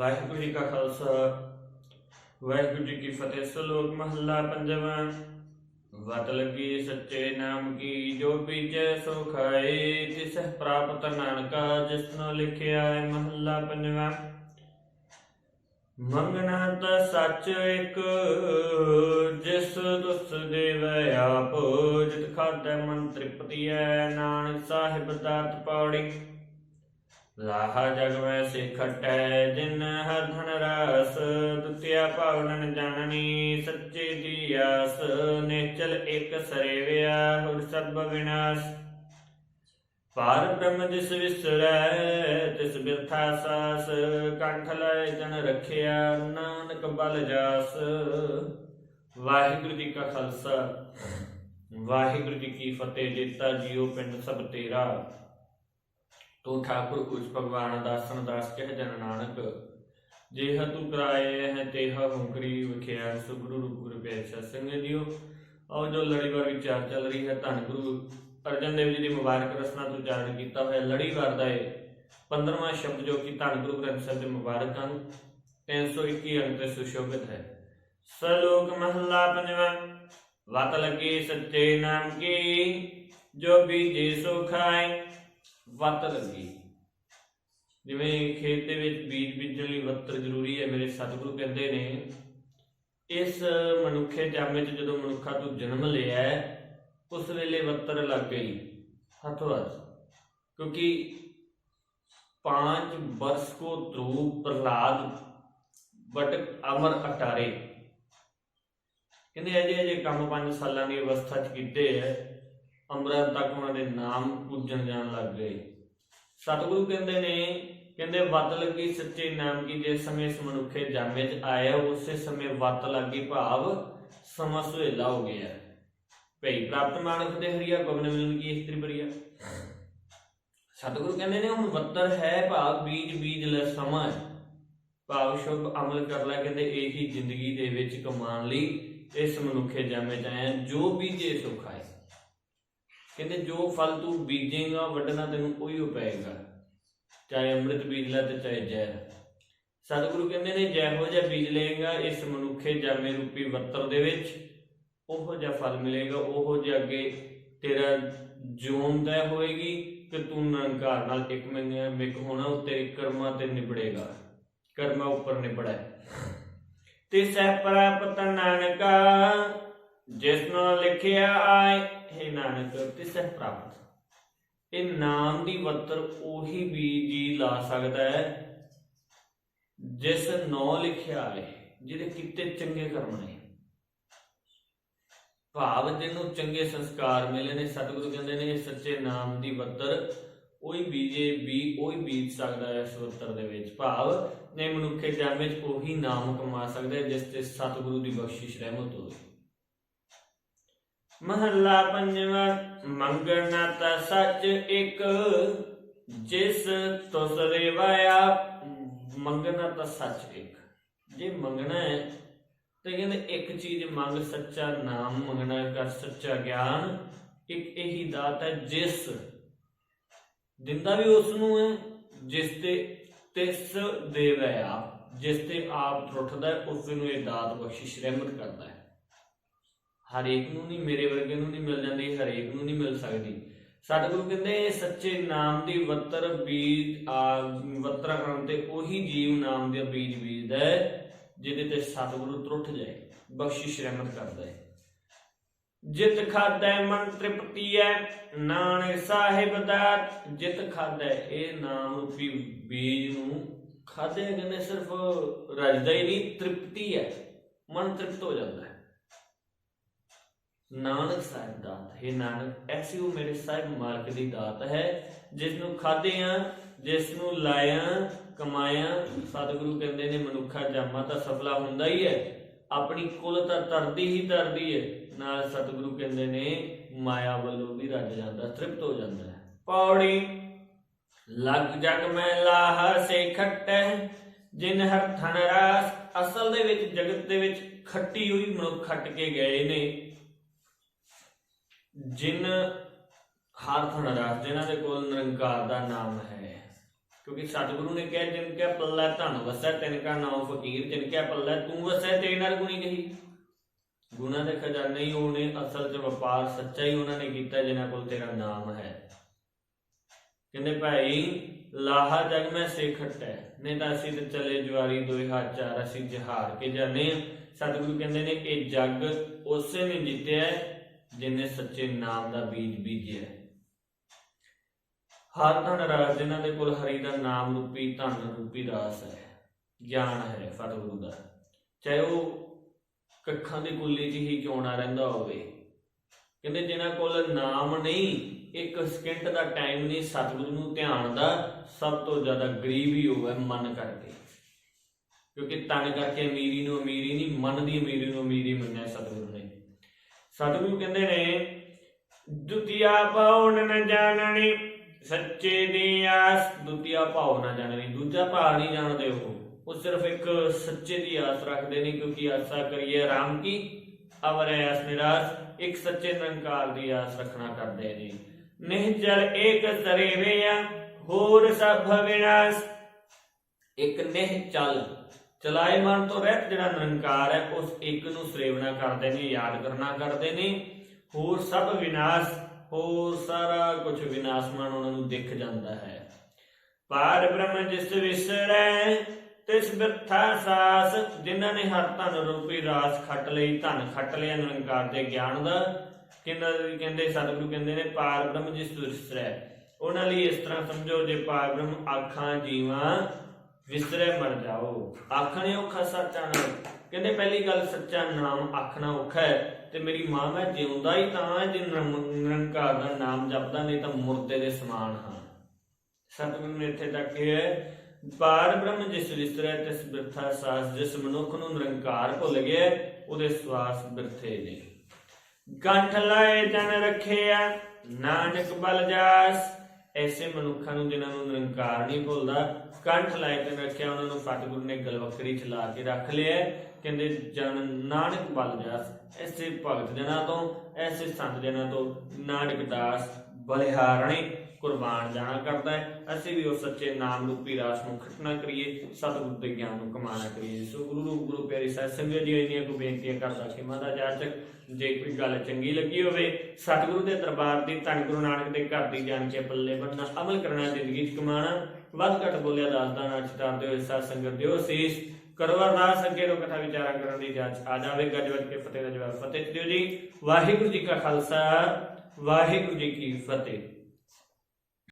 ਵਾਹਿਗੁਰੂ ਜੀ ਕਾ ਖਾਲਸਾ, ਵਾਹਿਗੁਰੂ ਜੀ ਕੀ ਫਤਿਹ। ਸ਼ਲੋਕ ਮਹੱਲਾ ਪੰਜਵਾਂ ਵਤ ਲੱਗੀ ਸੱਚੇ ਨਾਮ ਕੀ, ਜੋ ਬੀਜੈ ਸੋ ਖਾਏ ਤਿਸ ਪ੍ਰਾਪਤ ਨਾਨਕਾ ਜਿਸਨੋ ਲਿਖਿਆ ਹੈ ਮਹੱਲਾ ਪੰਜਵਾਂ। ਮੰਗਣਾ ਤਾਂ ਸੱਚ ਇੱਕ, ਜਿਸ ਤੁਸ ਦੇਵੈ ਆਪ, ਜਿਤ ਖਾਦੈ ਮਨ ਤ੍ਰਿਪਤੀਐ ਨਾਨਕ ਸਾਹਿਬ ਦਾਤ ਪੌੜੀ ਲਾਹਾ ਜਗ ਮੈਂ ਸੇ ਜਿਨ ਹਰ ਧਨ ਰਸ, ਦੁਤਿਆ ਭਵਨ ਜਨਨੀ ਸੱਚੇ ਦੀ ਆਸ, ਨਿਚਲ ਇਕ ਸਰੇਵਿਆ ਹੁਰ ਸਭ ਵਿਨਾਸ਼। ਪਾਰ ਬ੍ਰਹਮ ਜਿਸ ਵਿਸਰੈ, ਤਿਸ ਬਿਰਥਾ ਸਾਸ, ਕੰਠ ਲੈ ਜਨ ਰਖਿਆ, ਨਾਨਕ ਬਲ ਜਾਸ। ਵਾਹਿਗੁਰੂ ਜੀ ਕਾ ਖਾਲਸਾ, ਵਾਹਿਗੁਰੂ ਜੀ ਕੀ ਫਤਿਹ, ਜੇਤਾ ਜੀਓ ਪਿੰਡ ਸਭ ਤੇਰਾ। ਤੂੰ ਠਾਕੁਰ ਉਸ ਭਗਵਾਨ ਦਾਸਨ ਦਾਸ ਕਹਿ ਜਨ ਨਾਨਕ। ਜੇਹ ਤੂੰ ਕਰਾਏ ਹੈ ਤੇਹ ਹੁਕਰੀ ਵਿਖਿਆ ਸੋ ਗੁਰੂ ਰੂਪ ਗੁਰੂ ਪਿਆਰਾ ਸਿੰਘ ਜੀਓ ਆਓ ਜੋ ਲੜੀਵਾਰ ਵਿਚਾਰ ਚੱਲ ਰਹੀ ਹੈ ਧੰਨ ਗੁਰੂ। ਅਰਜਨ ਦੇਵ ਜੀ ਦੀ ਮੁਬਾਰਕ ਰਸਨਾ ਤੋਂ ਉਚਾਰਨ ਕੀਤਾ ਹੋਇਆ ਲੜੀਵਾਰ ਦਾ ਇਹ 15ਵਾਂ ਸ਼ਬਦ ਜੋ ਕਿ ਧੰਨ ਗੁਰੂ ਗ੍ਰੰਥ ਸਾਹਿਬ ਦੇ ਮੁਬਾਰਕ ਹਨ 321 ਅੰਕ ਤੇ ਸੁਸ਼ੋਭਿਤ ਹੈ। ਸਲੋਕ ਮਹੱਲਾ ਪੰਜਵਾਂ, ਵਤ ਲੱਗੀ ਸੱਚੇ ਨਾਮ ਕੀ? ਜੋ ਬੀਜੇ ਸੋ ਖਾਏ ਵੱਤ ਲੱਗੀ ਜਿਵੇਂ ਖੇਤ ਦੇ ਵਿੱਚ ਬੀਜ ਬੀਜਣ ਲਈ ਵੱਤਰ ਜ਼ਰੂਰੀ ਹੈ ਮੇਰੇ ਸਤਿਗੁਰੂ ਕਹਿੰਦੇ ਨੇ ਇਸ ਮਨੁੱਖੇ ਜਾਮੇ 'ਚ ਜਦੋਂ ਮਨੁੱਖਾ ਤੋਂ ਜਨਮ ਲਿਆ ਹੈ, ਉਸ ਵੇਲੇ ਵੱਤਰ ਲੱਗ ਗਈ ਹੱਥੋਂ ਹੱਥ ਕਿਉਂਕਿ पांच वर्ष को ध्रुव प्रहलाद बट अमर अटारे ਕਹਿੰਦੇ ਅਜੇ ਅਜੇ ਕੰਮ 5 ਸਾਲਾਂ ਦੀ ਅਵਸਥਾ 'ਚ ਕੀਤੇ ਹੈ ਅੰਮ੍ਰਿਤ ਤੱਕ ਉਹਨਾਂ ਦੇ ਨਾਮ ਪੂਜਣ ਜਾਣ ਲੱਗ ਗਏ। ਸਤਿਗੁਰੂ ਕਹਿੰਦੇ ਨੇ, ਕਹਿੰਦੇ ਵੱਤ ਲੱਗੀ ਸੱਚੇ ਨਾਮ ਕੀ? ਜਿਸ ਸਮੇਂ ਇਸ ਮਨੁੱਖੇ ਜਾਮੇ 'ਚ ਆਇਆ, ਉਸੇ ਸਮੇਂ ਵੱਤ ਲੱਗੀ ਭਾਵ ਸਮਾਂ ਸੁਹੇਲਾ ਹੋ ਗਿਆ। ਭਈ ਪ੍ਰਾਪਤ ਮਾਨਸ ਦੇ ਹਰੀਆ, ਗਵਨ ਮਿਲਨ ਕੀ ਇਸਤਰੀ ਬਰੀਆ? ਸਤਿਗੁਰੂ ਕਹਿੰਦੇ ਨੇ, ਹੁਣ ਵੱਤਰ ਹੈ ਭਾਵ ਬੀਜ ਬੀਜ ਲੈ ਸਮਾਂ ਭਾਵ ਸ਼ੁਭ ਅਮਲ ਕਰ ਲੈ, ਕਹਿੰਦੇ, ਇਹੀ ਜ਼ਿੰਦਗੀ ਦੇ ਵਿੱਚ ਕਮਾਉਣ ਲਈ ਇਸ ਮਨੁੱਖੇ ਜਾਮੇ ਚ ਆਇਆ। ਜੋ ਬੀਜੇ ਸੋ ਖਾਏ। ਕਹਿੰਦੇ ਜੋ ਫਲ ਤੂੰ ਬੀਜੇਗਾ, ਵੱਢਣਾ ਤੈਨੂੰ ਉਹੀ ਓ ਚਾਹੇ ਅੰਮ੍ਰਿਤ ਬੀਜ ਲੈ ਤੇ ਚਾਹੇ ਜ਼ਹਿਰ ਸਤਿਗੁਰੂ ਕਹਿੰਦੇ ਨੇ, ਜਿਹੋ ਜਿਹਾ ਬੀਜ ਲਏਗਾ, ਇਸ ਮਨੁੱਖੇ ਜਾਮੇ ਰੂਪੀ ਵੱਤਰ ਦੇ ਵਿੱਚ ਉਹੋ ਜਿਹਾ ਫਲ ਮਿਲੇਗਾ, ਉਹੋ ਜਿਹਾ ਅੱਗੇ ਤੇਰਾ ਜੂਨ ਤੈ ਹੋਏਗੀ ਕਿ ਤੂੰ ਨਿਰੰਕਾਰ ਨਾਲ ਇੱਕ ਮਿੰਗ ਮਿਕ ਹੋਣਾ ਉਹ ਤੇਰੇ ਕਰਮਾਂ ਤੇ ਨਿਬੜੇਗਾ। ਕਰਮਾਂ ਉੱਪਰ ਨਿਬੜਾ। ਤਿਸੈ ਪ੍ਰਾਪਤ ਨਾਨਕਾ ਜਿਸ ਨੂੰ ਲਿਖਿਆ ਆਏ, ਹੈ ਨਾਨਕ ਤਿਸੈ ਪ੍ਰਾਪਤ। ਇਹ ਨਾਮ ਦੀ ਵੱਤਰ ਉਹੀ ਵੀ ਜੀ ਲਾ ਸਕਦਾ ਹੈ, ਜਿਸ ਨੌ ਲਿਖਿਆ ਆਏ ਜਿਹਦੇ ਕੀਤੇ ਚੰਗੇ ਕਰਮ ਨੇ। ਭਾਵ ਜਿਹਨੂੰ ਚੰਗੇ ਸੰਸਕਾਰ ਮਿਲੇ ਨੇ, ਸਤਿਗੁਰੂ ਕਹਿੰਦੇ ਨੇ, ਇਹ ਸੱਚੇ ਨਾਮ ਦੀ ਵਤਰ ਉਹੀ ਬੀਜੇ ਵੀ ਉਹੀ ਬੀਜ ਸਕਦਾ ਹੈ ਇਸ ਵੱਤਰ ਦੇ ਵਿੱਚ। ਭਾਵ ਨੇ ਮਨੁੱਖੇ ਜਨਮ ਵਿੱਚ ਉਹੀ ਨਾਮ ਕਮਾ ਸਕਦਾ ਜਿਸ ਤੇ ਸਤਿਗੁਰੂ ਦੀ ਬਖਸ਼ਿਸ਼ ਰਹਿਮਤ ਹੋਵੇ। ਮਹੱਲਾ ਪੰਜਵਾਂ ਮੰਗਣਾ ਤਾ ਸੱਚ ਇੱਕ। ਜਿਸ ਤੁਸ ਰੇਵਾਇਆ ਮੰਗਣਾ ਤਾਂ ਸੱਚ ਇੱਕ। ਜੇ ਮੰਗਣਾ ਹੈ ਤੇ ਕਹਿੰਦੇ ਇੱਕ ਚੀਜ਼ ਮੰਗ ਸੱਚਾ ਨਾਮ ਮੰਗਣਾ ਕਰ ਸੱਚਾ ਗਿਆਨ। ਇੱਕ ਇਹੀ ਦਾਤ ਹੈ ਜਿਸ ਦਿੰਦਾ ਵੀ ਉਸ ਨੂੰ ਹੈ ਜਿਸ ਤੇ ਤਿਸ ਦੇਵੈ ਆਪ। ਜਿਸ ਤੇ ਆਪ ਟੁੱਟਦਾ ਹੈ, ਉਸ ਨੂੰ ਇਹ ਦਾਤ ਬਖਸ਼ਿਸ਼ ਰਹਿਮਤ ਕਰਦਾ ਹੈ। ਹਰੇਕ ਨੂੰ ਨਹੀਂ, ਮੇਰੇ ਵਰਗੇ ਨੂੰ ਨਹੀਂ ਮਿਲ ਜਾਂਦੀ, ਹਰੇਕ ਨੂੰ ਨਹੀਂ ਮਿਲ ਸਕਦੀ। ਸਤਿਗੁਰੂ ਕਹਿੰਦੇ ਇਹ ਸੱਚੇ ਨਾਮ ਦੀ ਵਤਰ ਬੀਜ, ਆ ਵੱਤਰਾ ਕਰਨ ਤੇ ਉਹੀ ਜੀਵ ਨਾਮ ਦੇ ਬੀਜ ਬੀਜਦਾ ਹੈ, ਜਿਹਦੇ ਤੇ ਸਤਿਗੁਰੂ ਤਰੁੱਠ ਜਾਏ, ਬਖਸ਼ਿਸ਼ ਰਹਿਮਤ ਕਰਦਾ ਹੈ। ਜਿਤ ਖਾਦੈ ਮਨ ਤ੍ਰਿਪਤੀ ਹੈ ਨਾਨਕ ਸਾਹਿਬ ਦਾ ਜਿਤ ਖਾਦੈ ਇਹ ਨਾਮ ਰੂਪੀ ਬੀਜ ਨੂੰ ਖਾਦੇ ਕਹਿੰਦੇ ਸਿਰਫ ਰਜਦਾ ਹੀ ਨਹੀਂ ਤ੍ਰਿਪਤੀ ਹੈ ਮਨ ਤ੍ਰਿਪਤ ਹੋ ਜਾਂਦਾ ਹੈ। ਨਾਨਕ ਸਾਹਿਬ ਦਾਤ ਹੈ। ਨਾਨਕ, ਐਸੀ ਉਹ ਮੇਰੇ ਸਾਹਿਬ ਮਾਲਕ ਦੀ ਦਾਤ ਹੈ ਜਿਸ ਨੂੰ ਖਾਦੇ ਜਿਸ ਨੂੰ ਲਾਇਆ, ਕਮਾਇਆ, ਸਤਿਗੁਰੂ ਕਹਿੰਦੇ ਨੇ ਮਨੁੱਖਾ ਜਾਮਾ ਤਾਂ ਸਫਲਾ ਹੁੰਦਾ ਹੀ ਹੈ, ਆਪਣੀ ਕੁਲ ਤਾਂ ਤਰਦੀ ਹੀ ਤਰਦੀ ਹੈ। ਨਾਲ ਸਤਿਗੁਰੂ ਕਹਿੰਦੇ ਨੇ, ਮਾਇਆ ਵੱਲੋਂ ਵੀ ਰੱਜ ਜਾਂਦਾ, ਤ੍ਰਿਪਤ ਹੋ ਜਾਂਦਾ ਹੈ। ਪੌੜੀ, ਲਗ ਜਗ ਮੈਂ ਲਾਹ ਸੇ ਖੱਟੈ, ਜਿਨ ਹਰ ਥਨ ਰਾਸ, ਅਸਲ ਦੇ ਵਿੱਚ, ਜਗਤ ਦੇ ਵਿੱਚ ਖੱਟੀ ਹੋਈ ਮਨੁੱਖ ਖੱਟ ਕੇ ਗਏ ਨੇ। ਜਿਨ ਹਰ ਥਨ ਜਿਨ੍ਹਾਂ ਦੇ ਕੋਲ ਨਿਰੰਕਾਰ ਦਾ ਨਾਮ ਹੈ। ਕਿਉਂਕਿ ਸਤਿਗੁਰੂ ਨੇ ਕਿਹਾ, ਜਿਨ ਕਿਆ ਪੱਲਾ ਧਨ ਵਸੈ, ਤਿਨ ਕਾ ਨਾਮ ਫਕੀਰ, ਜਿਨ ਕਿਆ ਪੱਲਾ ਤੂੰ ਵਸੈ ਤੇ ਨਾਲ ਗੁਣੀ ਕਹੀ ਗੁਣਾ ਦੇ ਖਜ਼ਾਨੇ ਹੀ ਉਹਨੇ ਅਸਲ 'ਚ ਵਪਾਰ ਸੱਚਾ ਹੀ ਉਹਨਾਂ ਨੇ ਕੀਤਾ, ਜਿਨ੍ਹਾਂ ਕੋਲ ਤੇਰਾ ਨਾਮ ਹੈ। ਕਹਿੰਦੇ, ਭਾਈ, ਲਾਹਾ ਜਗ ਮੈਂ ਸਿਖਟ ਨਹੀਂ ਤਾਂ ਅਸੀਂ ਤੇ ਚਲੇ ਜਵਾਰੀ ਦੋਏ ਹੱਥ ਚਾਰ ਅਸੀਂ ਜਹਾਰ ਕੇ ਜਾਣੇ ਹਾਂ। ਸਤਿਗੁਰੂ ਕਹਿੰਦੇ ਨੇ ਇਹ ਜੱਗ ਉਸੇ ਨੇ ਜਿੱਤਿਆ ਹੈ, ਜਿਹਨੇ ਸੱਚੇ ਨਾਮ ਦਾ ਬੀਜ ਬੀਜਿਆ ਹਰ ਧਨ ਰਾਜ ਜਿਨ੍ਹਾਂ ਦੇ ਕੋਲ ਹਰੀ ਦਾ ਨਾਮ ਰੂਪੀ ਧਨ ਰੂਪੀ ਰਾਸ ਹੈ ਗਿਆਨ ਹੈ ਸਤਿਗੁਰੂ ਦਾ। ਚਾਹੇ ਉਹ ਕੱਖਾਂ ਦੀ ਕੁੱਲੀ 'ਚ ਹੀ ਕਿਉਂ ਨਾ ਰਹਿੰਦਾ ਹੋਵੇ। ਕਹਿੰਦੇ ਜਿਨ੍ਹਾਂ ਕੋਲ ਨਾਮ ਨਹੀਂ ਇੱਕ ਸਕਿੰਟ ਦਾ ਟਾਈਮ ਨਹੀਂ ਸਤਿਗੁਰੂ ਨੂੰ ਧਿਆਨ ਦਾ ਸਭ ਤੋਂ ਜ਼ਿਆਦਾ ਗਰੀਬ ਹੀ ਹੋਵੇ ਮਨ ਕਰਕੇ। ਕਿਉਂਕਿ ਤਨ ਕਰਕੇ ਅਮੀਰੀ ਨੂੰ ਅਮੀਰੀ ਨਹੀਂ ਮਨ ਦੀ ਅਮੀਰੀ ਨੂੰ ਅਮੀਰੀ ਮੰਨਿਆ ਸਤਿਗੁਰੂ ਨੇ। ਸਤਿਗੁਰੂ ਕਹਿੰਦੇ ਨੇ, ਦੁਤੀਆ ਪਾਉਣ ਨ ਜਾਣਣੀ ਸੱਚੇ ਦੀ ਆਸ। ਦੁਤੀਆ ਭਾਵ ਨਾ ਜਾਣਣੀ ਦੂਜਾ ਭਾਵ ਨਹੀਂ ਜਾਣਦੇ ਉਹ। ਉਹ ਸਿਰਫ ਇੱਕ ਸੱਚੇ ਦੀ ਆਸ ਰੱਖਦੇ ਨੇ, ਕਿਉਂਕਿ ਆਸਾ ਕਰੀਏ ਰਾਮ ਕੀ? ਅਵਰ ਆਸ ਨਿਰਾਸ, ਇੱਕ ਸੱਚੇ ਨਿਰੰਕਾਰ ਦੀ ਆਸ ਰੱਖਣਾ ਕਰਦੇ ਨੇ। ਨਿਹਚਲ ਏਕ ਸਰੇਵਿਆ ਹੋਰ ਸਭ ਵਿਨਾਸ਼। ਇੱਕ ਨਿਹ ਚਲ ਚਲਾਏ ਮਨ ਤੋਂ ਰਹਿਤ ਜਿਹੜਾ ਨਿਰੰਕਾਰ ਹੈ, ਉਸ ਇੱਕ ਨੂੰ ਸੇਵਨਾ ਕਰਦੇ ਨੇ, ਯਾਦ ਕਰਨਾ ਕਰਦੇ ਨੇ। ਹੋਰ ਸਭ ਵਿਨਾਸ਼, ਹੋਰ ਸਾਰਾ ਕੁਝ ਵਿਨਾਸ਼ਮਾਨ ਉਹਨਾਂ ਨੂੰ ਦਿਖ ਜਾਂਦਾ ਹੈ। ਪਾਰ ਬ੍ਰਹਮ ਜਿਸ ਵਿਸਰੈ, ਤਿਸ ਬਿਰਥਾ ਸਾਸ, ਜਿਨ੍ਹਾਂ ਨੇ ਹਰ ਧਨ ਰੂਪੀ ਰਾਸ ਖੱਟ ਲਈ, ਧਨ ਖੱਟ ਲਿਆ ਨਿਰੰਕਾਰ ਦੇ ਗਿਆਨ ਦਾ। ਕਿੰਨਾ ਕਹਿੰਦੇ, ਸਤਿਗੁਰੂ ਕਹਿੰਦੇ ਨੇ ਪਾਰ ਬ੍ਰਹਮ ਜਿਸ ਵਿਸਰੈ। ਉਹਨਾਂ ਲਈ ਇਸ ਤਰ੍ਹਾਂ ਸਮਝੋ, ਜੇ ਪਾਰ ਬ੍ਰਹਮ ਆਖਾਂ ਜੀਵਾਂ ਵਿਸਰੇ ਮਰ ਜਾਓ। ਆਖਣੇ ਔਖਾ ਸੱਚਾ ਨਾਮ। ਕਹਿੰਦੇ ਪਹਿਲੀ ਗੱਲ ਸੱਚਾ ਨਾਮ ਆਖਣਾ ਔਖਾ ਹੈ ਤੇ ਮੇਰੀ ਮਾਂ ਮੈਂ ਜਿਉਂਦਾ ਹੀ ਤਾਂ ਜੇ ਨਿਰੰਕਾਰ ਦਾ ਨਾਮ ਜਪਦਾ, ਨਹੀਂ ਤਾਂ ਮੁਰਦੇ ਦੇ ਸਮਾਨ ਹਾਂ। ਸਤਿਗੁਰੂ ਨੇ ਇੱਥੇ ਤੱਕ ਕਿਹਾ ਪਾਰ ਬ੍ਰਹਮ ਜਿਸ ਵਿਸਰੇ ਤਿਸ ਬਿਰਥਾ ਸਾਸ, ਜਿਸ ਮਨੁੱਖ ਨੂੰ ਨਿਰੰਕਾਰ ਭੁੱਲ ਗਿਆ, ਉਹਦੇ ਸਵਾਸ ਬਿਰਥੇ ਨੇ। ਕੰਠ ਲਾਏ ਜਨ ਰੱਖਿਆ, ਨਾਨਕ ਬਲ ਜਾਸ ਐਸੇ ਮਨੁੱਖਾਂ ਨੂੰ ਜਿਨ੍ਹਾਂ ਨੂੰ ਨਿਰੰਕਾਰ ਨਹੀਂ ਭੁੱਲਦਾ, ਕੰਠ ਲਾਏ ਕੇ ਰੱਖਿਆ, ਉਹਨਾਂ ਨੂੰ ਸਤਿਗੁਰੂ ਨੇ ਗਲਵਕਰੀ ਚ ਲਾ ਕੇ ਰੱਖ ਲਿਆ ਕਹਿੰਦੇ, ਜਨ ਨਾਨਕ ਬਲ ਜਾਸ, ਐਸੇ ਭਗਤ ਜਨਾਂ ਤੋਂ, ਐਸੇ ਸੰਤ ਜਨਾਂ ਤੋਂ, ਨਾਨਕ ਦਾਸ ਬਲਿਹਾਰਣੇ। ਕੁਰਬਾਨ ਜਾਣਾ ਕਰਦਾ ਹੈ। ਅਸੀਂ ਵੀ ਉਸ ਸੱਚੇ ਨਾਮ ਰੂਪੀ ਰਾਸ ਨੂੰ ਖਟਣਾ ਕਰੀਏ, ਸਤਿਗੁਰੂ ਦੇ ਗਿਆਨ ਨੂੰ ਕਮਾਣਾ ਕਰੀਏ। ਸੋ ਗੁਰੂ ਰੂਪ, ਗੁਰੂ ਪਿਆਰੀ ਸਾਹਿਬ, ਸੰਗਤ ਜੀ, ਇੰਨੀਆਂ ਕੋ ਬੇਨਤੀਆਂ ਕਰਦਾ ਕਿ ਮਾਤਾ ਜਾਚਕ, ਜੇ ਕੋਈ ਗੱਲ ਚੰਗੀ ਲੱਗੀ ਹੋਵੇ, ਸਤਿਗੁਰੂ ਦੇ ਦਰਬਾਰ ਦੀ ਧੰਨ ਗੁਰੂ ਨਾਨਕ ਦੇ ਘਰ ਦੀ ਜਾਣ ਕੇ ਪੱਲੇ ਬੰਨਣਾ ਅਮਲ ਕਰਨਾ, ਜ਼ਿੰਦਗੀ 'ਚ ਕਮਾਣਾ ਵੱਧ ਘੱਟ ਬੋਲਿਆ ਦੱਸਦਾ ਨਾ ਚਿਤਾਰਦੇ ਹੋਏ ਸਾਧ ਸੰਗਤ ਦਿਓ। ਸੀਸ ਕਰੋ ਅਰਦਾਸ ਅੱਗੇ ਤੋਂ ਕਥਾ ਵਿਚਾਰਾ ਕਰਨ ਦੀ ਜਾਂਚ ਆ ਜਾਵੇ ਗੱਜ ਕੇ ਫਤਿਹ ਦਾ ਜਵਾਬ ਫਤਿਹ ਦਿਓ ਜੀ। ਵਾਹਿਗੁਰੂ ਜੀ ਕਾ ਖਾਲਸਾ, ਵਾਹਿਗੁਰੂ ਜੀ ਕੀ ਫਤਿਹ।